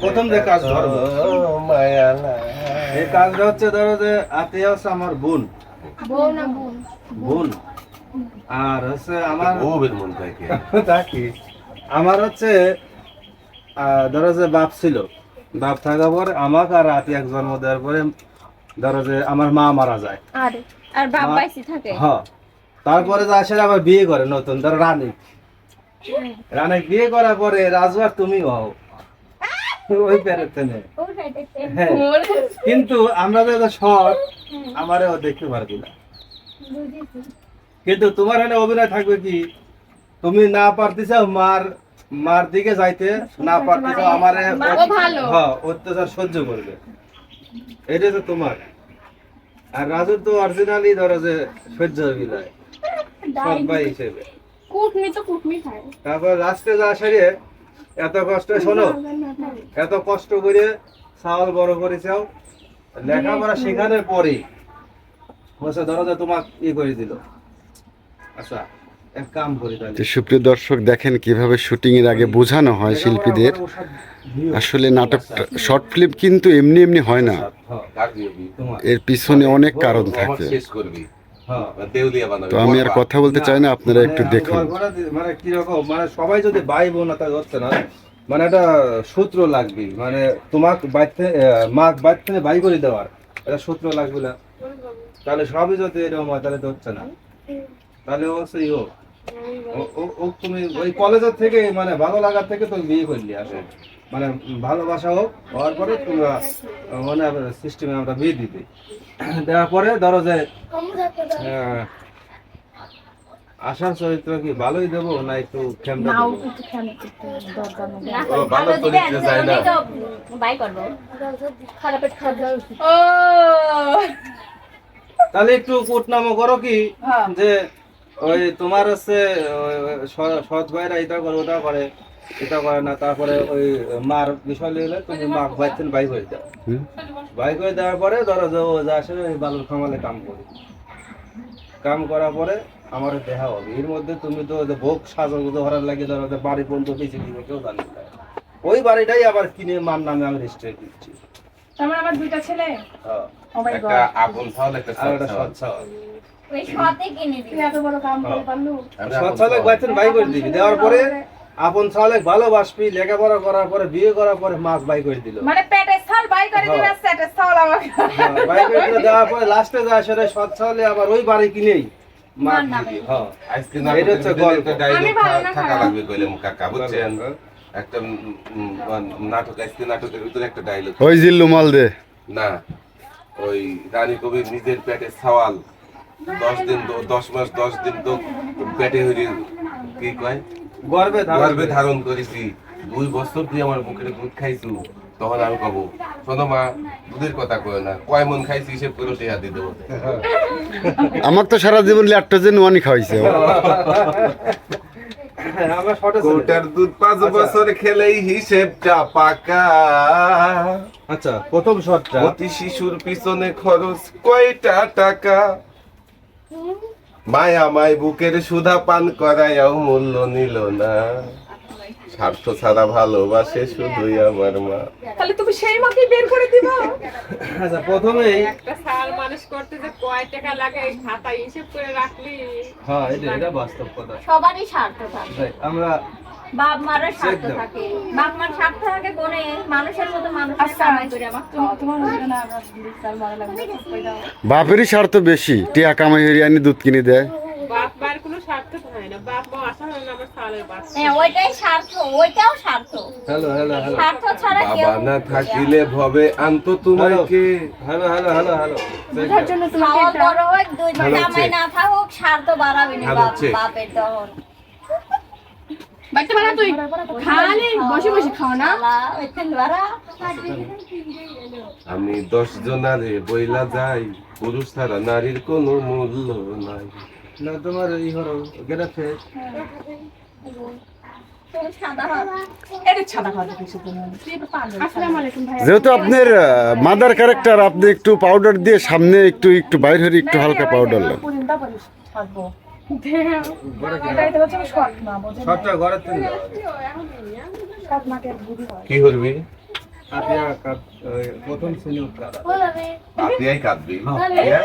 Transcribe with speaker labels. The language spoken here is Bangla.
Speaker 1: প্রথম যে কাজ
Speaker 2: মায়া
Speaker 1: এই কাজটা হচ্ছে ধরো যে হচ্ছে আমার বোন।
Speaker 3: বোন
Speaker 1: আর হচ্ছে আমার
Speaker 2: বউবের মন থাকে।
Speaker 1: থাকি। আমার হচ্ছে ধরো যে বাপ ছিল। বাপ থাকার পরে আমাকে আর রাতে এক জন্ম দেওয়ার পরে ধরো যে আমার মা মারা যায়।
Speaker 3: আরে আর বাপ বাইসি থাকে?
Speaker 1: হ্যাঁ তারপরে যে আসলে আবার বিয়ে করে নতুন ধরো রানী। রানী বিয়ে করার পরে রাজু আর তুমি হও। ওই নেই। হ্যাঁ কিন্তু আমরা যে শর্ট আমারও দেখতে পারবি না। কিন্তু তোমার এখানে অভিনয় থাকবে কি? তুমি না পারতেছ মার মার দিকে যাইতে না পারতেছ আমার হ্যাঁ অত্যাচার সহ্য করবে। এটা তো তোমার। আর রাজুর তো অরিজিনালি ধরো যে সহ্য বিদায় সৎ ভাই হিসেবে।
Speaker 3: কুটনি তো কুটনি খায়
Speaker 1: তারপর রাস্তে যা সারিয়ে এত কষ্ট শোনো এত কষ্ট করে চাউল বড় করেছাও লেখাপড়া শেখানোর পরে বসে ধরো যে তোমাক ই করে দিল। আচ্ছা এক কাম করি তাহলে।
Speaker 4: সুপ্রিয় দর্শক দেখেন কীভাবে শুটিং এর আগে বোঝানো হয় শিল্পীদের। আসলে নাটকটা শর্ট ফিল্ম কিন্তু এমনি এমনি হয় না।
Speaker 1: তোমার
Speaker 4: এর পিছনে অনেক কারণ থাকে।
Speaker 1: হ্যাঁ
Speaker 2: বানাবি
Speaker 4: তো আমি আর কথা বলতে চাই না আপনারা একটু
Speaker 1: মানে
Speaker 4: দেখুন।
Speaker 1: দি- মানে কীরকম মানে সবাই যদি ভাই বোন তা হচ্ছে না মানে একটা সূত্র লাগবে মানে তোমাক বাইতে মা বাইতে বাই করে দেওয়ার একটা সূত্র লাগবে না। তাহলে সবই যদি এরকম হয় তাহলে তো হচ্ছে না। তাহলে অবশ্যই সেই ও ও- ও- ও তুমি ওই কলেজের থেকে মানে ভালো লাগার থেকে তুমি বিয়ে করলি আসে মানে ভালোবাসা হোক হওয়ার পরে তোমরা মানে সিস্টেমে আমরা বিয়ে দিতে। দেওয়ার পরে ধরো যে আশার চরিত্র কি ভালোই দেবো না একটু খেমটা
Speaker 2: ভালো চরিত্রে যায় না।
Speaker 3: বাই করব। খারাপের খারাপ
Speaker 1: তাহলে একটু কুটনামো করো কি যে ওই তোমার হচ্ছে সৎ ভাইরা এটা করে ওটা করে এটা করে না তারপরে ওই মার বিষয় তুমি মা বাইতেন বাই করে দাও
Speaker 4: হুম।
Speaker 1: বাই করে দেওয়ার পরে ধরো যে ও যা আসে ওই বালুর খামালে কাম করে। কাম করার পরে আমার দেখা হবে। এর মধ্যে তুমি তো ভোগ সাজা গুজো হরার লাগে ধরো যে বাড়ি পর্যন্ত বেঁচে দিবে কেউ জানে না। ওই বাড়িটাই আবার কিনে মার নামে আমি রেজিস্ট্রি দিচ্ছি।
Speaker 5: আমার আবার দুইটা ছেলে?
Speaker 1: হ্যাঁ।
Speaker 5: ও মাই
Speaker 2: একটা আপন ছাওয়াল একটা সৎ
Speaker 1: সৎ ছাওয়াল।
Speaker 3: ওই সাথে কিনে দিবি।
Speaker 5: এত বড় কাম করে পারলু?
Speaker 1: সৎ ছাওয়ালে বাইতেন বাই করে দিবি। দেওয়ার পরে আপন ছাওয়ালে ভালোবাসবি লেখাপড়া করার পরে বিয়ে করার পরে মাছ বাই করে দিল।
Speaker 5: মানে পেটের ছাল বাই করে দিবে
Speaker 1: হ্যাঁ।
Speaker 5: পেটের ছাল আমাকে।
Speaker 1: হ্যাঁ, বাই করে দিলে দেওয়ার পরে লাস্টে যায় সেটা সৎ ছাওয়ালে আবার ওই বাড়ি কিনেই মাছ দিবি হ্যাঁ।
Speaker 2: আজকে
Speaker 1: এটা হচ্ছে গল্প।
Speaker 2: একটা ডায়লগ
Speaker 5: আমি ভালো না
Speaker 2: থাকা লাগবে কইলে কাকা বুঝছেন? একটা নাটক আজকে নাটকের ভিতরে একটা ডায়লগ
Speaker 4: ওই জিল্লু মাল দে।
Speaker 2: না ওই রানী কবির নিজের পেটে সওয়াল দশ দিন দশ মাস দশ দিন তো পেটে হইলি কি কয়?
Speaker 1: গর্বে
Speaker 2: গর্বে ধারণ করেছি। দুই বছর তুই আমার বুকের দুধ খাইছু তখন আমি কব শোনো মা দুধের কথা কয় না কয় মন খাইছি হিসেব করে টেহা দিয়ে দেবো।
Speaker 4: আমার তো সারা জীবন ল্যাকটোজেন ওয়ানই খাওয়াইছে।
Speaker 1: হ্যাঁ, আমার শর্টে ছিল।
Speaker 2: কোটার দুধ পাঁচ বছর খেলেই হিসেবটা পাকা।
Speaker 1: আচ্ছা প্রথম শটটা
Speaker 2: প্রতি শিশুর পিছনে খরচ কয়টা টাকা? মায়া মায় বুকের সুধা পান করাইয়াও মূল্য নিল না। স্বার্থ ছাড়া ভালোবাসে শুধুই আমার মা।
Speaker 5: তাহলে তুমি সেই মাকে বের করে দিবা?
Speaker 1: আচ্ছা প্রথমে
Speaker 6: একটা সাল মানুষ করতে যে কয় টাকা লাগে এই খাতায় হিসেব করে রাখলি।
Speaker 1: হ্যাঁ এটা এটা বাস্তব কথা।
Speaker 3: সবারই স্বার্থ থাকে।
Speaker 1: আমরা
Speaker 3: বাপ স্বার্থ। থাকে। বাপ মার স্বার্থ থাকে কোনে মানুষের মতো মানুষের
Speaker 5: আচ্ছা
Speaker 4: বাপেরই স্বার্থ বেশি। টিয়া কামাই হরি আনি দুধ কিনে দেয়।
Speaker 6: না।
Speaker 2: থাকিলে ভবে আন্ত তোমাকে।
Speaker 1: হ্যালো হ্যালো হ্যালো হ্যালো
Speaker 5: জন্য তোমাকে
Speaker 3: বড় হোক দুই থাকুক স্বার্থ বাড়াবে। বাপের তখন
Speaker 5: বাইতে মারা তুই খালি বসে বসে খাও না।
Speaker 2: আমি দশ জনারে বইলা যাই পুরুষ ছাড়া নারীর কোনো মূল্য নাই
Speaker 1: না তোমার ই হলো গেরাফে
Speaker 4: যেহেতু আপনার মাদার ক্যারেক্টার আপনি একটু পাউডার দিয়ে সামনে একটু একটু বাইরে একটু হালকা পাউডার লাগ
Speaker 5: হয়
Speaker 2: কি? করবি?
Speaker 1: প্রথম
Speaker 2: আপনি কাঁদবি।
Speaker 1: কি?